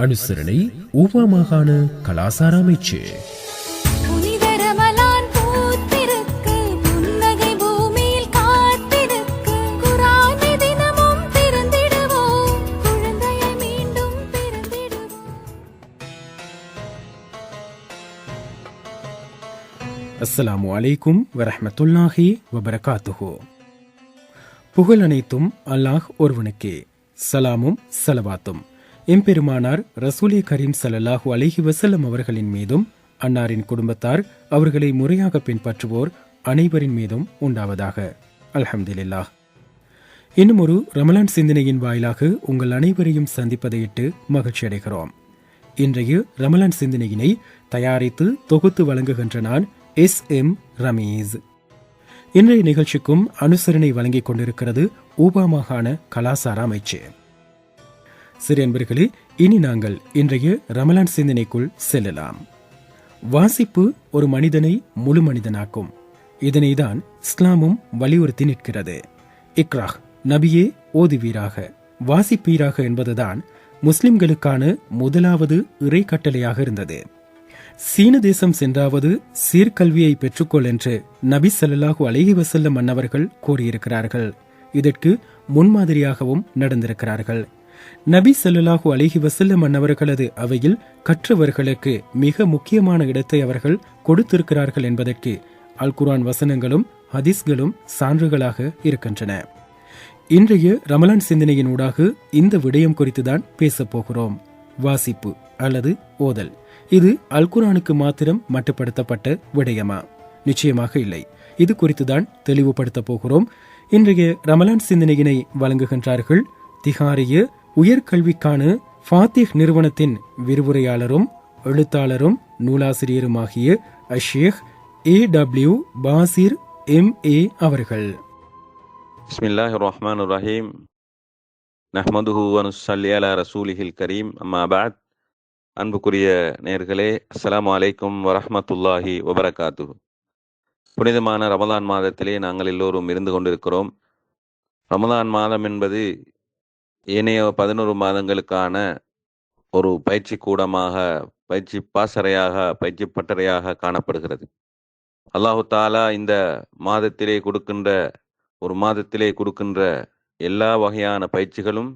அனுசரணை ஊவா மாகாண கலாசார அமைச்சு. அஸ்ஸலாமு அலைக்கும் வரஹ்மத்துல்லாஹி வபரகாத்துஹு. புகழ் அனைத்தும் அல்லாஹ் ஒருவனுக்கே. சலாமும் சலவாத்தும். எம்பெருமானார் ரசூலே கரீம் ஸல்லல்லாஹு அலிஹி வசல்லம் அவர்களின் மீதும் அன்னாரின் குடும்பத்தார் அவர்களை முறையாக பின்பற்றுவோர் அனைவரின் மீதும் உண்டாவதாக. அல்ஹம்துலில்லாஹ். இன்னும் ஒரு ரமலான் சிந்தனையின் வாயிலாக உங்கள் அனைவரையும் சந்திப்பதையிட்டு மகிழ்ச்சி அடைகிறோம். இன்றைய ரமலான் சிந்தனையினை தயாரித்து தொகுத்து வழங்குகின்ற நான் எஸ் எம் ரமீஸ். இன்றைய நிகழ்ச்சிக்கும் அனுசரணை வழங்கிக் கொண்டிருக்கிறது ஊபா மாகாண கலாசார அமைச்சு. சரி அன்பர்களே இனி நாங்கள் இன்றைய ரமலான் சிந்தனைக்குள் செல்லலாம். வாசிப்பு ஒரு மனிதனை முழு மனிதனாக்கும். இதனைதான் இஸ்லாமும் வலியுறுத்தி நிற்கிறது. இக்ராஹ் நபியே ஓதுவீராக. வாசிப்பீராக என்பதுதான் முஸ்லிம்களுக்கான முதலாவது இறை கட்டளையாக இருந்தது. சீன தேசம் சென்றாவது சீர்கல்வியை பெற்றுக்கொள் என்று நபி சல்லாஹூ அலஹி வசல்லம் மன்னவர்கள் கூறியிருக்கிறார்கள். இதற்கு முன்மாதிரியாகவும் நடந்திருக்கிறார்கள். நபி ஸல்லல்லாஹு அலைஹி வசல்லம் மன்னவர்களது அவையில் கற்றவர்களுக்கு மிக முக்கியமான இடத்தை அவர்கள் கொடுத்திருக்கிறார்கள் என்பதற்கு அல் குரான் வசனங்களும் ஹதீஸ்களும் சான்றுகளாக இருக்கின்றன. இன்றைய ரமலான் சிந்தனையின் ஊடாக இந்த விடயம் குறித்துதான் தான் பேசப்போகிறோம் வாசிப்பு அல்லது ஓதல். இது அல்குரானுக்கு மாத்திரம் மட்டுப்படுத்தப்பட்ட விடயமா? நிச்சயமாக இல்லை. இது குறித்துதான் தெளிவுபடுத்த போகிறோம். இன்றைய ரமலான் சிந்தனையினை வழங்குகின்றார்கள் திகாரிய உயர்கல்விக்கான ஃபாத்திஹ் நிறுவனத்தின் விரிவுரையாளரும் எழுத்தாளரும் நூலாசிரியருமாகிய Ashsheikh A W Basir M A அவர்கள். பிஸ்மில்லாஹ் ரஹ்மான் ரஹீம் நஹ்மதுஹு வனுசல்லி அலா ரசூலிஹில் கரீம். அம்மா பாத். அன்புக்குரிய நேர்களே அஸ்லாம் அலைக்கும் வரஹமத்துல்லாஹி வபரகாத்து புனிதமான ரமலான் மாதத்திலே நாங்கள் எல்லோரும் இருந்து கொண்டிருக்கிறோம். ரமலான் மாதம் என்பது ஏனைய பதினோரு மாதங்களுக்கான ஒரு பயிற்சி கூடமாக பயிற்சி பாசறையாக பயிற்சி பட்டறையாக காணப்படுகிறது. அல்லாஹு தாலா இந்த மாதத்திலே கொடுக்கின்ற ஒரு மாதத்திலே கொடுக்கின்ற எல்லா வகையான பயிற்சிகளும்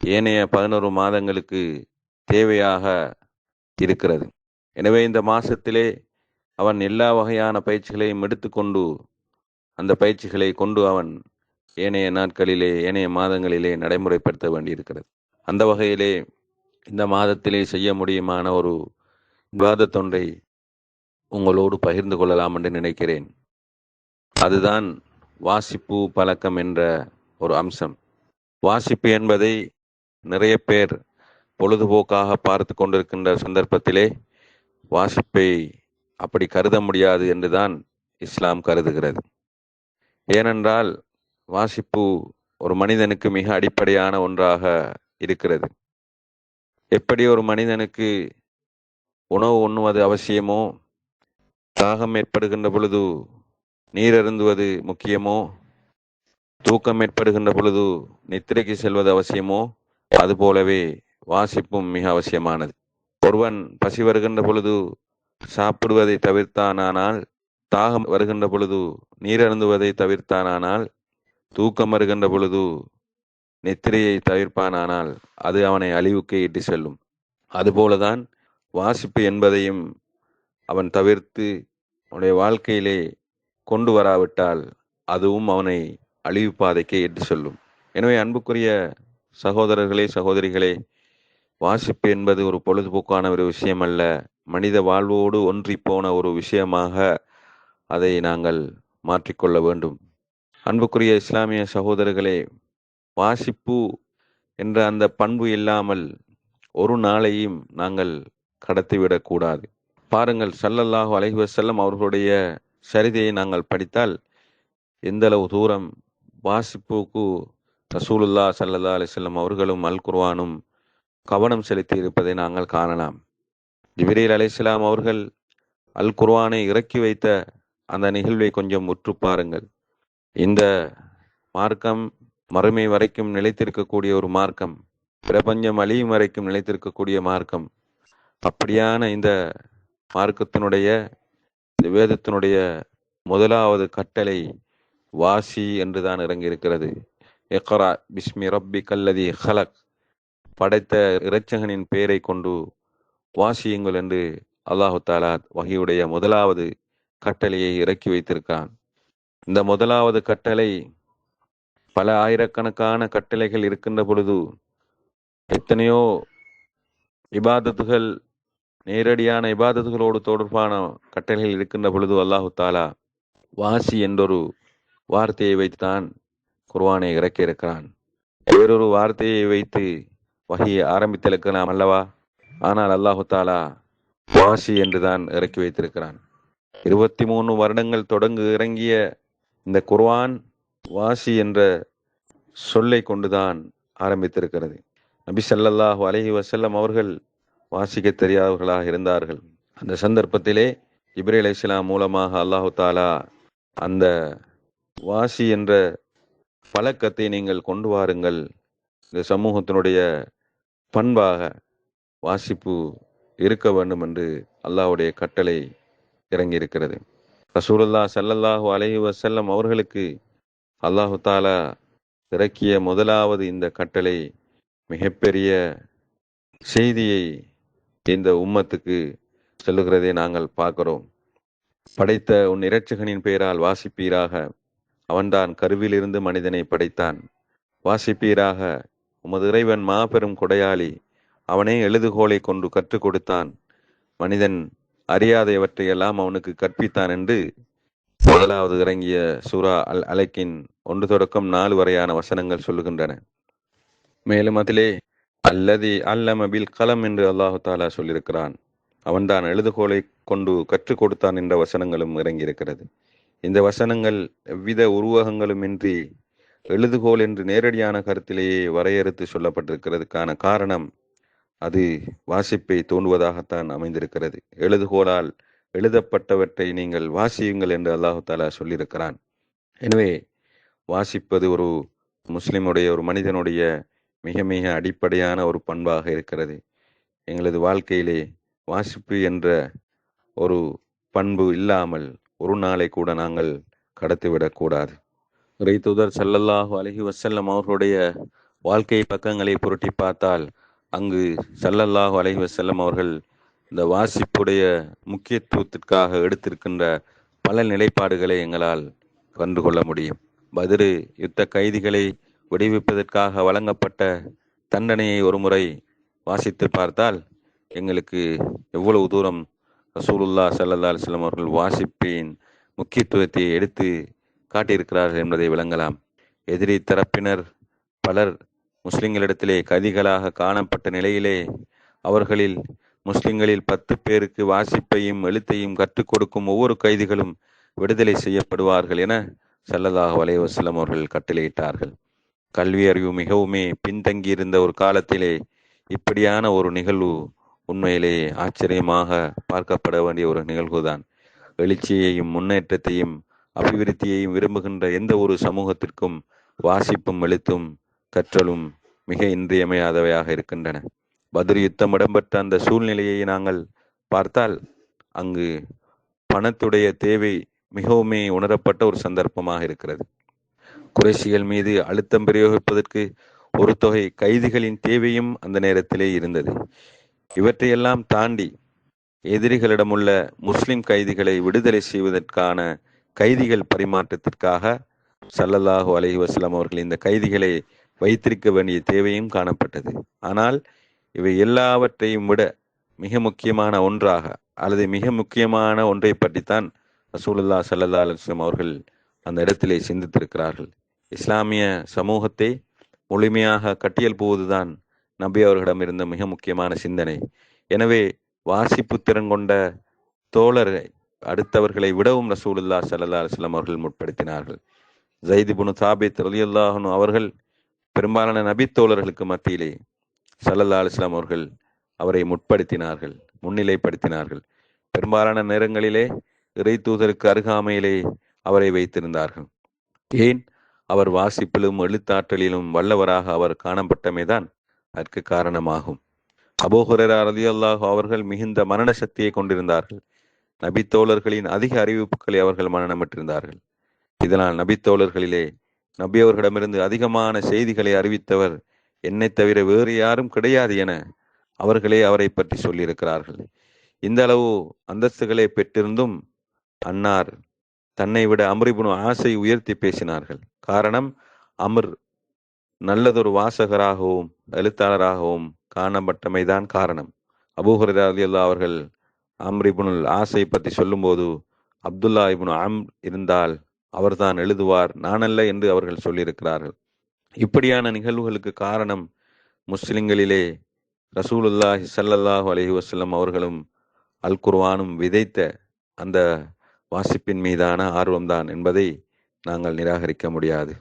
ஏனைய பதினோரு மாதங்களுக்கு தேவையாக இருக்கிறது. எனவே இந்த மாசத்திலே அவன் எல்லா வகையான பயிற்சிகளையும் எடுத்துக்கொண்டு அந்த பயிற்சிகளை கொண்டு அவன் ஏனைய நாட்களிலே ஏனைய மாதங்களிலே நடைமுறைப்படுத்த வேண்டியிருக்கிறது. அந்த வகையிலே இந்த மாதத்திலே செய்ய முடியுமான ஒரு விவாதத்தொன்றை உங்களோடு பகிர்ந்து கொள்ளலாம் என்று நினைக்கிறேன். அதுதான் வாசிப்பு பழக்கம் என்ற ஒரு அம்சம். வாசிப்பு என்பதை நிறைய பேர் பொழுதுபோக்காக பார்த்து கொண்டிருக்கின்ற சந்தர்ப்பத்திலே வாசிப்பை அப்படி கருத முடியாது என்றுதான் இஸ்லாம் கருதுகிறது. ஏனென்றால் வாசிப்பு ஒரு மனிதனுக்கு மிக அடிப்படையான ஒன்றாக இருக்கிறது. எப்படி ஒரு மனிதனுக்கு உணவு உண்ணுவது அவசியமோ தாகம் ஏற்படுகின்ற பொழுது நீர் அருந்துவது முக்கியமோ தூக்கம் ஏற்படுகின்ற பொழுது நித்திரைக்கு செல்வது அவசியமோ அதுபோலவே வாசிப்பும் மிக அவசியமானது. ஒருவன் பசி வருகின்ற பொழுது சாப்பிடுவதை தவிர்த்தானானால் தாகம் வருகின்ற பொழுது நீர் அருந்துவதை தவிர்த்தானானால் தூக்கம் வருகின்ற பொழுது நித்திரையை தவிர்ப்பானானால் அது அவனை அழிவுக்கு இட்டு செல்லும். அதுபோலதான் வாசிப்பு என்பதையும் அவன் தவிர்த்து அவனுடைய வாழ்க்கையிலே கொண்டு வராவிட்டால் அதுவும் அவனை அழிவு பாதைக்கு இட்டு செல்லும். எனவே அன்புக்குரிய சகோதரர்களே சகோதரிகளே வாசிப்பு என்பது ஒரு பொழுதுபோக்கான ஒரு விஷயம் அல்ல மனித வாழ்வோடு ஒன்றி போன ஒரு விஷயமாக அதை நாங்கள் மாற்றிக்கொள்ள வேண்டும். அன்புக்குரிய இஸ்லாமிய சகோதரர்களே வாசிப்பு என்ற அந்த பண்பு இல்லாமல் ஒரு நாளையும் நாங்கள் கடத்திவிடக்கூடாது பாருங்கள் சல்லல்லாஹு அலஹி செல்லம் அவர்களுடைய சரிதையை நாங்கள் படித்தால் எந்த அளவு தூரம் வாசிப்புக்கு ரசூலுல்லா சல்லல்லா அலிசல்லம் அவர்களும் அல் குர்வானும் கவனம் செலுத்தி இருப்பதை நாங்கள் காணலாம். ஜிப்ரீல் அலிஸ்லாம் அவர்கள் அல் குர்வானை இறக்கி வைத்த அந்த நிகழ்வை கொஞ்சம் உற்று பாருங்கள். இந்த மார்க்கம் மறுமை வரைக்கும் நிலைத்திருக்கக்கூடிய ஒரு மார்க்கம் பிரபஞ்சம் அழியும் வரைக்கும் நிலைத்திருக்கக்கூடிய மார்க்கம். அப்படியான இந்த மார்க்கத்தினுடைய இந்த வேதத்தினுடைய முதலாவது கட்டளை வாசி என்றுதான் இறங்கியிருக்கிறது. எக்ரா பிஸ்மி ரப்பி கல்லதி ஹலக். படைத்த இறைச்சகனின் பெயரை கொண்டு வாசியுங்கள் என்று அல்லாஹு தாலா வகையுடைய முதலாவது கட்டளையை இறக்கி வைத்திருக்கிறான் இந்த முதலாவது கட்டளை பல ஆயிரக்கணக்கான கட்டளைகள் இருக்கின்ற பொழுது எத்தனையோ இபாதத்துகள் நேரடியான இபாதத்துகளோடு தொடர்பான கட்டளைகள் இருக்கின்ற பொழுது அல்லாஹு தாலா வாசி என்றொரு வார்த்தையை வைத்துதான் குர்வானை இறக்கி இருக்கிறான். வேறொரு வார்த்தையை வைத்து வகையை ஆரம்பித்திருக்கலாம் அல்லவா? ஆனால் அல்லாஹு தாலா வாசி என்றுதான் இறக்கி வைத்திருக்கிறான். இருபத்தி மூணு வருடங்கள் தொடங்கு இறங்கிய இந்த குர்வான் வாசி என்ற சொல்லை கொண்டுதான் ஆரம்பித்திருக்கிறது. நபி சல்லல்லாஹு அலஹி வசல்லம் அவர்கள் வாசிக்க தெரியாதவர்களாக இருந்தார்கள். அந்த சந்தர்ப்பத்திலே இப்ரேல் இஸ்லாம் மூலமாக அல்லாஹு தாலா அந்த வாசி என்ற பழக்கத்தை நீங்கள் கொண்டு வாருங்கள். இந்த சமூகத்தினுடைய பண்பாக வாசிப்பு இருக்க வேண்டும் என்று அல்லாஹ்வுடைய கட்டளை இறங்கி இருக்கிறது ரசூலுல்லா சல்லல்லாஹு அலஹி வசல்லம் அவர்களுக்கு அல்லாஹு தாலா இறக்கிய முதலாவது இந்த கட்டளை மிகப்பெரிய செய்தியை இந்த உம்மத்துக்கு சொல்லுகிறதை நாங்கள் பார்க்கிறோம். படைத்த உன் இரட்சகனின் பெயரால் வாசிப்பீராக. அவன்தான் கருவிலிருந்து மனிதனை படைத்தான். வாசிப்பீராக. உமது இறைவன் மாபெரும் கொடையாளி. அவனே எழுதுகோலை கொண்டு கற்றுக் கொடுத்தான். மனிதன் அறியாதவற்றையெல்லாம் அவனுக்கு கற்பித்தான் என்று முதலாவது இறங்கிய சூரா அல் அலைக்கின் ஒன்று தொடக்கம் நாலு வரையான வசனங்கள் சொல்லுகின்றன. மேலும் அதிலே அல்லதி அல்லம பில் கலம் என்று அல்லாஹு தாலா சொல்லியிருக்கிறான். அவன்தான் எழுதுகோலை கொண்டு கற்றுக் கொடுத்தான் என்ற வசனங்களும் இறங்கியிருக்கிறது. இந்த வசனங்கள் எவ்வித உருவகங்களும் இன்றி எழுதுகோல் என்று நேரடியான கருத்திலேயே வரையறுத்து சொல்லப்பட்டிருக்கிறதுக்கான காரணம் அது வாசிப்பை தூண்டுவதாகத்தான் அமைந்திருக்கிறது. எழுதுகோலால் எழுதப்பட்டவற்றை நீங்கள் வாசியுங்கள் என்று அல்லாஹு தாலா சொல்லியிருக்கிறான். எனவே வாசிப்பது ஒரு முஸ்லிமுடைய ஒரு மனிதனுடைய மிக மிக அடிப்படையான ஒரு பண்பாக இருக்கிறது. எங்களது வாழ்க்கையிலே வாசிப்பு என்ற ஒரு பண்பு இல்லாமல் ஒரு நாளை கூட நாங்கள் கடத்திவிடக்கூடாது ரைத்துதர் சல்லல்லாஹு அலஹி வசல்லம் அவர்களுடைய வாழ்க்கை பக்கங்களை புரட்டி பார்த்தால் அங்கு சல்லல்லாஹு அலைஹி வசல்லம் அவர்கள் இந்த வாசிப்புடைய முக்கியத்துவத்திற்காக எடுத்திருக்கின்ற பல நிலைப்பாடுகளை எங்களால் கண்டுகொள்ள முடியும். பதிரு யுத்த கைதிகளை விடுவிப்பதற்காக வழங்கப்பட்ட தண்டனையை ஒருமுறை வாசித்து பார்த்தால் எங்களுக்கு எவ்வளவு தூரம் ரசூலுல்லா ஸல்லல்லாஹு அலுவலம் அவர்கள் வாசிப்பின் முக்கியத்துவத்தை எடுத்து காட்டியிருக்கிறார்கள் என்பதை விளங்கலாம். எதிரி தரப்பினர் பலர் முஸ்லிம்களிடத்திலே கதிகளாக காணப்பட்ட நிலையிலே அவர்களில் முஸ்லிம்களில் பத்து பேருக்கு வாசிப்பையும் எழுத்தையும் கற்றுக் கொடுக்கும் ஒவ்வொரு கைதிகளும் விடுதலை செய்யப்படுவார்கள் என சல்லதாக வலைவசலம் அவர்கள் கட்டளையிட்டார்கள். கல்வி அறிவு மிகவுமே பின்தங்கியிருந்த ஒரு காலத்திலே இப்படியான ஒரு நிகழ்வு உண்மையிலே ஆச்சரியமாக பார்க்கப்பட வேண்டிய ஒரு நிகழ்வுதான். எழுச்சியையும் முன்னேற்றத்தையும் அபிவிருத்தியையும் விரும்புகின்ற எந்த ஒரு சமூகத்திற்கும் வாசிப்பும் எழுத்தும் கற்றலும் மிக இன்றியமையாதவையாக இருக்கின்றன. பதில் யுத்தம் இடம்பெற்ற அந்த சூழ்நிலையை நாங்கள் பார்த்தால் அங்கு பணத்துடைய தேவை மிகவுமே உணரப்பட்ட ஒரு சந்தர்ப்பமாக இருக்கிறது. குறைசிகள் மீது அழுத்தம் பிரயோகிப்பதற்கு ஒரு தொகை கைதிகளின் தேவையும் அந்த நேரத்திலே இருந்தது. இவற்றையெல்லாம் தாண்டி எதிரிகளிடமுள்ள முஸ்லிம் கைதிகளை விடுதலை செய்வதற்கான கைதிகள் பரிமாற்றத்திற்காக சல்லல்லாஹு அலஹி வஸ்லாம் அவர்கள் இந்த கைதிகளை வைத்திருக்க வேண்டிய தேவையும் காணப்பட்டது. ஆனால் இவை எல்லாவற்றையும் விட மிக முக்கியமான ஒன்றாக அல்லது மிக முக்கியமான ஒன்றை பற்றித்தான் ரசூலுல்லா ஸல்லல்லாஹு அலுவலம் அவர்கள் அந்த இடத்திலே சிந்தித்திருக்கிறார்கள். இஸ்லாமிய சமூகத்தை முழுமையாக கட்டியெழுப்புவதுதான் நபி அவர்களிடம் இருந்த மிக முக்கியமான சிந்தனை. எனவே வாசிப்பு திறன் கொண்ட தோழரை அடுத்தவர்களை விடவும் ரசூலுல்லா ஸல்லல்லாஹு அலுவலம் அவர்கள் முற்படுத்தினார்கள். ஜெய்தி புனு சாபித் ரலியல்லாஹு அவர்கள் பெரும்பாலான நபித்தோழர்களுக்கு மத்தியிலே சல்லல்லா அலைஹி அவர்கள் அவரை முற்படுத்தினார்கள் முன்னிலைப்படுத்தினார்கள். பெரும்பாலான நேரங்களிலே இறை தூதருக்கு அருகாமையிலே அவரை வைத்திருந்தார்கள். ஏன்? அவர் வாசிப்பிலும் எழுத்தாற்றலிலும் வல்லவராக அவர் காணப்பட்டமைதான் அதற்கு காரணமாகும். அபோஹுரரா ரலியல்லாஹு அவர்கள் மிகுந்த மரண சக்தியை கொண்டிருந்தார்கள். நபித்தோழர்களின் அதிக அறிவிப்புகளை அவர்கள் மரணமிட்டிருந்தார்கள் இதனால் நபித்தோழர்களிலே நபி அவர்களிடமிருந்து அதிகமான செய்திகளை அறிவித்தவர் என்னை தவிர வேறு யாரும் கிடையாது என அவர்களே அவரை பற்றி சொல்லியிருக்கிறார்கள். இந்த அளவு அந்தஸ்துகளை பெற்றிருந்தும் அன்னார் தன்னை விட அமரிபுனு ஆசை உயர்த்தி பேசினார்கள். காரணம் அமர் நல்லதொரு வாசகராகவும் எழுத்தாளராகவும் காணப்பட்டமைதான் காரணம். அபூஹரா அலி அல்லா அவர்கள் அம்ரிபுனுல் ஆசை பற்றி சொல்லும்போது அப்துல்லா இபுன் அம் இருந்தால் அவர்தான் எழுதுவார். நானல்ல என்று அவர்கள் சொல்லியிருக்கிறார்கள். இப்படியான நிகழ்வுகளுக்கு காரணம் முஸ்லிம்களிலே ரசூலுல்லாஹி சல்லல்லாஹு அலஹி வசல்லம் அவர்களும் அல் குர்வானும் விதைத்த அந்த வாசிப்பின் மீதான ஆர்வம்தான் என்பதை நாங்கள் நிராகரிக்க முடியாது.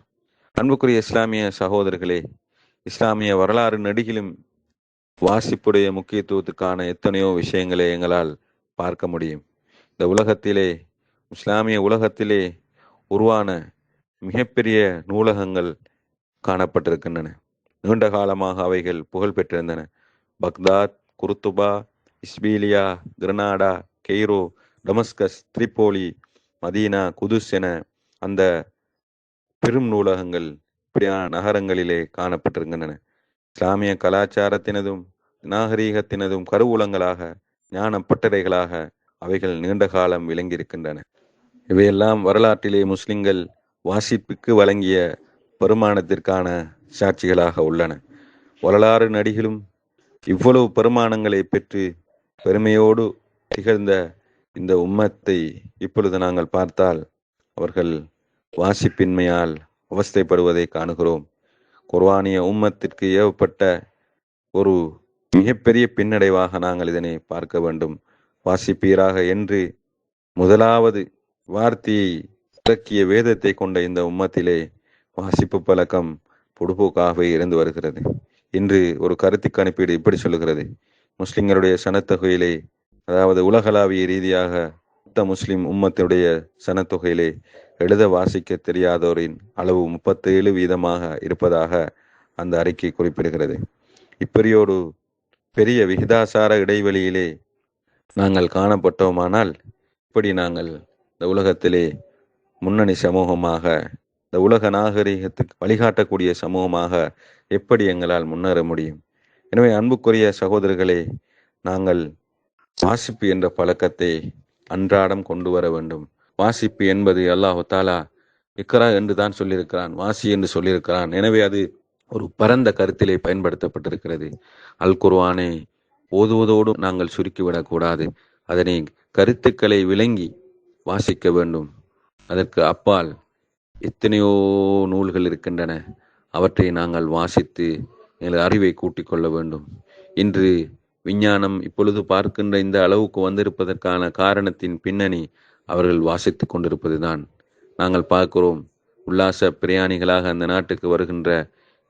அன்புக்குரிய இஸ்லாமிய சகோதரர்களே இஸ்லாமிய வரலாறு நெடுகிலும் வாசிப்புடைய முக்கியத்துவத்துக்கான எத்தனையோ விஷயங்களை எங்களால் பார்க்க முடியும். இந்த உலகத்திலே இஸ்லாமிய உலகத்திலே உருவான மிகப்பெரிய நூலகங்கள் காணப்பட்டிருக்கின்றன. நீண்ட காலமாக அவைகள் புகழ் பெற்றிருந்தன. பக்தாத் குருத்துபா இஸ்பீலியா Granada Cairo Damascus Tripoli Medina Quddus என அந்த பெரும் நூலகங்கள் இப்படியான நகரங்களிலே காணப்பட்டிருக்கின்றன. இஸ்லாமிய கலாச்சாரத்தினதும் நாகரீகத்தினதும் கருவூலங்களாக ஞான பட்டறைகளாக அவைகள் நீண்ட காலம் விளங்கியிருக்கின்றன. இவையெல்லாம் வரலாற்றிலே முஸ்லிம்கள் வாசிப்புக்கு வழங்கிய பெருமானத்திற்கான சாட்சிகளாக உள்ளன. வரலாறு நடிகளும் இவ்வளவு பெருமானங்களை பெற்று பெருமையோடு திகழ்ந்த இந்த உம்மத்தை இப்பொழுது நாங்கள் பார்த்தால் அவர்கள் வாசிப்பின்மையால் அவஸ்தைப்படுவதை காணுகிறோம். குர்வானிய உம்மத்திற்கு ஏவப்பட்ட ஒரு மிகப்பெரிய பின்னடைவாக நாங்கள் இதனை பார்க்க வேண்டும். வாசிப்பீராக என்று முதலாவது வார்த்தையை இறக்கிய வேதத்தை கொண்ட இந்த உம்மத்திலே வாசிப்பு பழக்கம் பொடுபோக்காகவே இருந்து வருகிறது. இன்று ஒரு கருத்து கணிப்பீடு இப்படி சொல்லுகிறது. முஸ்லிம்களுடைய சனத்தொகையிலே அதாவது உலகளாவிய ரீதியாக மொத்த முஸ்லிம் உம்மத்தினுடைய சனத்தொகையிலே எழுத வாசிக்க தெரியாதோரின் அளவு முப்பத்தேழு வீதமாக இருப்பதாக அந்த அறிக்கை குறிப்பிடுகிறது. இப்படியொரு பெரிய விகிதாசார இடைவெளியிலே நாங்கள் காணப்பட்டோமானால் இப்படி நாங்கள் இந்த உலகத்திலே முன்னணி சமூகமாக இந்த உலக நாகரிகத்துக்கு வழிகாட்டக்கூடிய சமூகமாக எப்படி எங்களால் முன்னேற முடியும்? எனவே அன்புக்குரிய சகோதரர்களே நாங்கள் வாசிப்பு என்ற பழக்கத்தை அன்றாடம் கொண்டு வர வேண்டும். வாசிப்பு என்பது அல்லாஹு தாலா இக்கரா என்று தான் சொல்லியிருக்கிறான் வாசி என்று சொல்லியிருக்கிறான். எனவே அது ஒரு பரந்த கருத்திலே பயன்படுத்தப்பட்டிருக்கிறது. அல் குர்வானை ஓதுவதோடு நாங்கள் சுருக்கிவிடக்கூடாது. அதனை கருத்துக்களை விளங்கி வாசிக்க வேண்டும். அதற்கு அப்பால் எத்தனையோ நூல்கள் இருக்கின்றன. அவற்றை நாங்கள் வாசித்து எங்கள் அறிவை கூட்டிக் கொள்ள வேண்டும். இன்று விஞ்ஞானம் இப்பொழுது பார்க்கின்ற இந்த அளவுக்கு வந்திருப்பதற்கான காரணத்தின் பின்னணி அவர்கள் வாசித்துக் கொண்டிருப்பதுதான். நாங்கள் பார்க்கிறோம் உல்லாச பிரயாணிகளாக அந்த நாட்டுக்கு வருகின்ற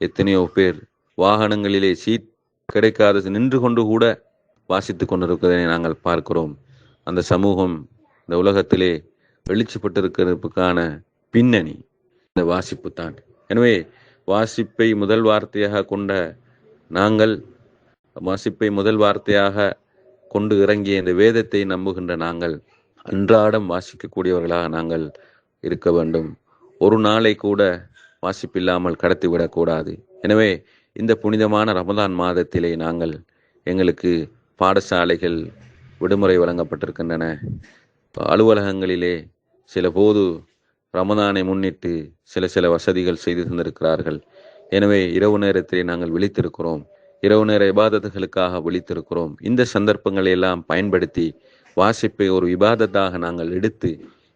எத்தனையோ பேர் வாகனங்களிலே சீட் கிடைக்காத நின்று கொண்டு கூட வாசித்துக் கொண்டிருப்பதை நாங்கள் பார்க்கிறோம். அந்த சமூகம் இந்த உலகத்திலே வெளிச்சப்பட்டிருக்கிறதுக்கான பின்னணி இந்த வாசிப்பு தான். எனவே வாசிப்பை முதல் வார்த்தையாக கொண்ட நாங்கள் வாசிப்பை முதல் வார்த்தையாக கொண்டு இறங்கிய இந்த வேதத்தை நம்புகின்ற நாங்கள் அன்றாடம் வாசிக்கக்கூடியவர்களாக நாங்கள் இருக்க வேண்டும். ஒரு நாளை கூட வாசிப்பில்லாமல் கடத்திவிடக்கூடாது எனவே இந்த புனிதமான ரமதான் மாதத்திலே நாங்கள் எங்களுக்கு பாடசாலைகள் விடுமுறை வழங்கப்பட்டிருக்கின்றன. அலுவலகங்களிலே சில போது ரமதானை முன்னிட்டு சில சில வசதிகள் செய்து தந்திருக்கிறார்கள். எனவே இரவு நேரத்திலே நாங்கள் விழித்திருக்கிறோம். இரவு நேர இபாதத்துகளுக்காக விழித்திருக்கிறோம். இந்த சந்தர்ப்பங்களை எல்லாம் பயன்படுத்தி வாசிப்பை ஒரு விவாதத்தாக நாங்கள் எடுத்து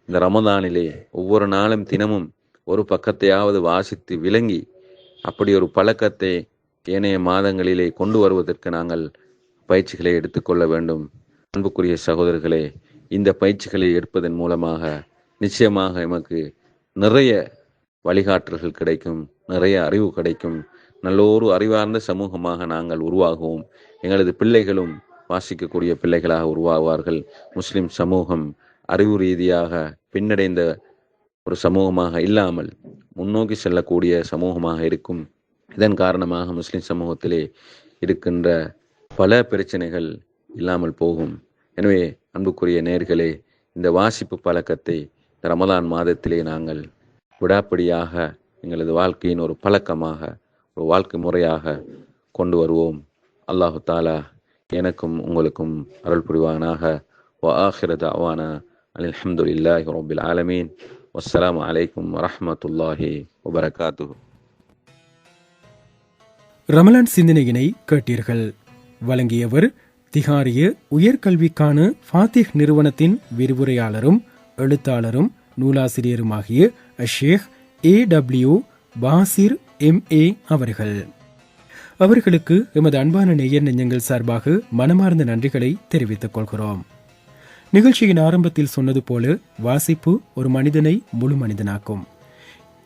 இந்த ரமதானிலே ஒவ்வொரு நாளும் தினமும் ஒரு பக்கத்தையாவது வாசித்து விளங்கி அப்படி ஒரு பழக்கத்தை ஏனைய மாதங்களிலே கொண்டு வருவதற்கு நாங்கள் பயிற்சிகளை எடுத்துக்கொள்ள வேண்டும். அன்புக்குரிய சகோதரர்களே இந்த பயிற்சிகளை எடுப்பதன் மூலமாக நிச்சயமாக எமக்கு நிறைய வழிகாட்டல்கள் கிடைக்கும் நிறைய அறிவு கிடைக்கும். நல்லோரு அறிவார்ந்த சமூகமாக நாங்கள் உருவாகுவோம். எங்களது பிள்ளைகளும் வாசிக்கக்கூடிய பிள்ளைகளாக உருவாகுவார்கள் முஸ்லிம் சமூகம் அறிவு ரீதியாக பின்னடைந்த ஒரு சமூகமாக இல்லாமல் முன்னோக்கி செல்லக்கூடிய சமூகமாக இருக்கும். இதன் காரணமாக முஸ்லிம் சமூகத்திலே இருக்கின்ற பல பிரச்சனைகள் இல்லாமல் போகும். எனவே அன்புக்குரிய நேர்களே இந்த வாசிப்பு பழக்கத்தை இந்த ரமலான் மாதத்திலே நாங்கள் விடாப்பிடியாக எங்களது வாழ்க்கையின் ஒரு பழக்கமாக ஒரு வாழ்க்கை முறையாக கொண்டு வருவோம் அல்லாஹு தாலா எனக்கும் உங்களுக்கும் அருள் புரிவானாக وآخر دعوانا أن الحمد لله رب العالمين والسلام عليكم ورحمة الله وبركاته ரமலான் சிந்தனையினை கேட்டீர்கள் வழங்கியவர் திகாரிய உயர்கல்விக்கான ஃபாத்திஹ் நிறுவனத்தின் விரிவுரையாளரும் எழுத்தாளரும் நூலாசிரியருமாகிய Ashsheikh A W Basir M A அவர்கள். அவர்களுக்கு எமது அன்பான நேயர் நெஞ்சங்கள் சார்பாக மனமார்ந்த நன்றிகளை தெரிவித்துக் கொள்கிறோம். நிகழ்ச்சியின் ஆரம்பத்தில் சொன்னது போல வாசிப்பு ஒரு மனிதனை முழு மனிதனாக்கும்.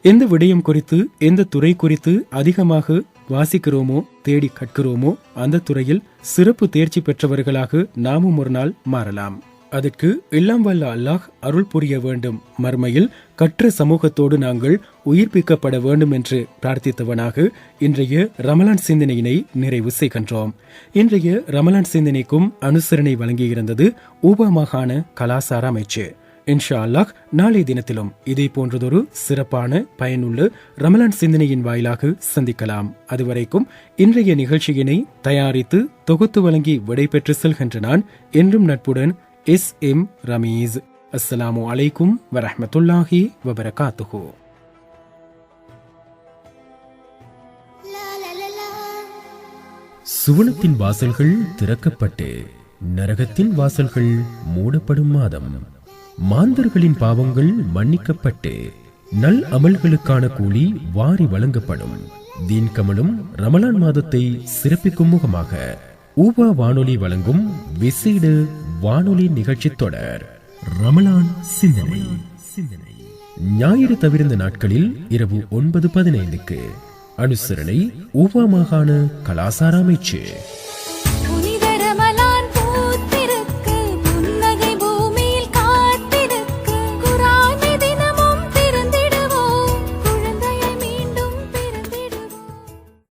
எந்த விடயம் குறித்து எந்த துறை குறித்து அதிகமாக வாசிக்கிறோமோ தேடி கற்கிறோமோ அந்த துறையில் சிறப்பு தேர்ச்சி பெற்றவர்களாக நாமும் ஒரு நாள் மாறலாம். அதற்கு எல்லாம் வல்ல அல்லாஹ் அருள் புரிய வேண்டும். மர்மையில் கற்ற சமூகத்தோடு நாங்கள் உயிர்ப்பிக்கப்பட வேண்டும் என்று பிரார்த்தித்தவனாக இன்றைய ரமலான் சிந்தனையினை நிறைவு செய்கின்றோம். இன்றைய ரமலான் சிந்தனைக்கும் அனுசரணை வழங்கியிருந்தது ஊபா மாகாண கலாசார அமைச்சு. இன்ஷா அல்லாஹ் நாளைய தினத்திலும் இதே போன்றதொரு சிறப்பான பயனுள்ள ரமலான் சிந்தனையின் வாயிலாக சந்திக்கலாம். அதுவரைக்கும் இன்றைய நிகழ்ச்சியினை தயாரித்து தொகுத்து வழங்கி விடைபெற்று செல்கின்ற நான் என்றும் நட்புடன் எஸ் எம் ரமீஸ். அஸ்ஸலாமு அலைக்கும் வரஹ்மத்துல்லாஹி வபரகாத்துஹு. சுவனத்தின் வாசல்கள் திறக்கப்பட்டு நரகத்தின் வாசல்கள் மூடப்படும் மாதம். மாந்தர்களின் பாவங்கள் மன்னிக்கப்பட்டு நல் அமல்களுக்கான கூலி வாரி வழங்கப்படும். தீன் கமலும் ரமலான் மாதத்தை சிறப்பிக்கும் முகமாக ஊபா வானொலி வழங்கும் விசேட வானொலி நிகழ்ச்சி தொடர் ரமலான் சிந்தனை. சிந்தனை ஞாயிறு தவிர்ந்த நாட்களில் இரவு ஒன்பது பதினைந்துக்கு அனுசரணை ஊவா மாகாண கலாசார அமைச்சு.